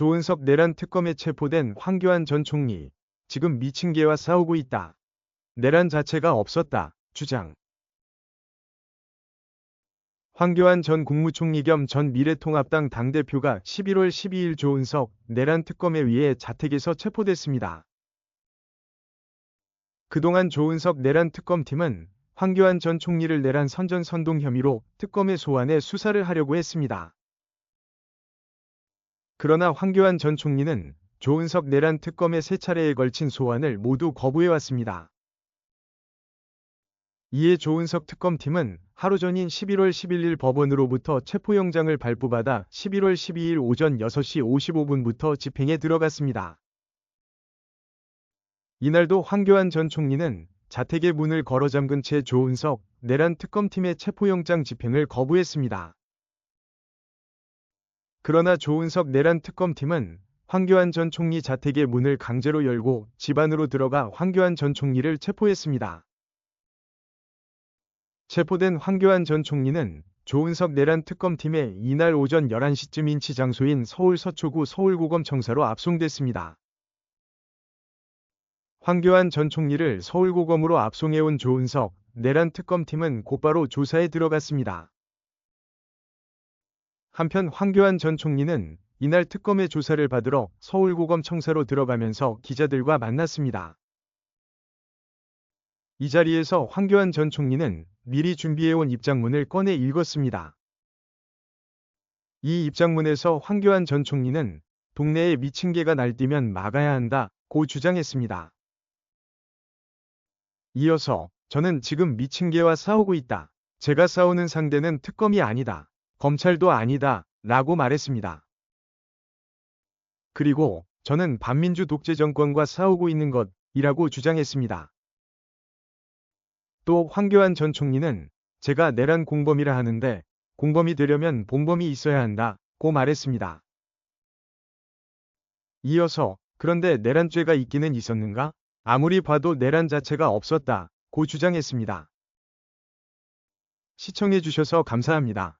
조은석 내란 특검에 체포된 황교안 전 총리. 지금 미친 개와 싸우고 있다. 내란 자체가 없었다. 주장. 황교안 전 국무총리 겸 전 미래통합당 당대표가 11월 12일 조은석 내란 특검에 의해 자택에서 체포됐습니다. 그동안 조은석 내란 특검팀은 황교안 전 총리를 내란 선전 선동 혐의로 특검에 소환해 수사를 하려고 했습니다. 그러나 황교안 전 총리는 조은석 내란 특검의 세 차례에 걸친 소환을 모두 거부해왔습니다. 이에 조은석 특검팀은 하루 전인 11월 11일 법원으로부터 체포영장을 발부받아 11월 12일 오전 6시 55분부터 집행에 들어갔습니다. 이날도 황교안 전 총리는 자택의 문을 걸어 잠근 채 조은석 내란 특검팀의 체포영장 집행을 거부했습니다. 그러나 조은석 내란 특검팀은 황교안 전 총리 자택의 문을 강제로 열고 집 안으로 들어가 황교안 전 총리를 체포했습니다. 체포된 황교안 전 총리는 조은석 내란 특검팀에 이날 오전 11시쯤 인치 장소인 서울 서초구 서울고검 청사로 압송됐습니다. 황교안 전 총리를 서울고검으로 압송해온 조은석 내란 특검팀은 곧바로 조사에 들어갔습니다. 한편 황교안 전 총리는 이날 특검의 조사를 받으러 서울고검 청사로 들어가면서 기자들과 만났습니다. 이 자리에서 황교안 전 총리는 미리 준비해온 입장문을 꺼내 읽었습니다. 이 입장문에서 황교안 전 총리는 동네에 미친 개가 날뛰면 막아야 한다 고 주장했습니다. 이어서 저는 지금 미친 개와 싸우고 있다. 제가 싸우는 상대는 특검이 아니다. 검찰도 아니다. 라고 말했습니다. 그리고 저는 반민주 독재 정권과 싸우고 있는 것이라고 주장했습니다. 또 황교안 전 총리는 제가 내란 공범이라 하는데 공범이 되려면 본범이 있어야 한다 고 말했습니다. 이어서 그런데 내란죄가 있기는 있었는가? 아무리 봐도 내란 자체가 없었다 고 주장했습니다. 시청해주셔서 감사합니다.